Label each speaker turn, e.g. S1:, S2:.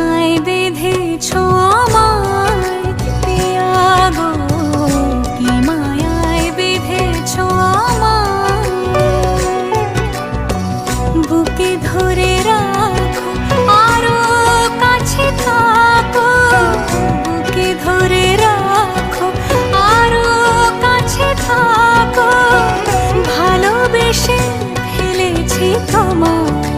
S1: কানায় বেঁধেছ আমায় পিয়া গো কি মায়ায় বেঁধেছ আমায়? বুকে ধরে রাখো, আরও কাছে থাকো। বুকে ধরে রাখো, আরও কাছে থাকো। ভালোবেসে ফেলেছি তোমায়।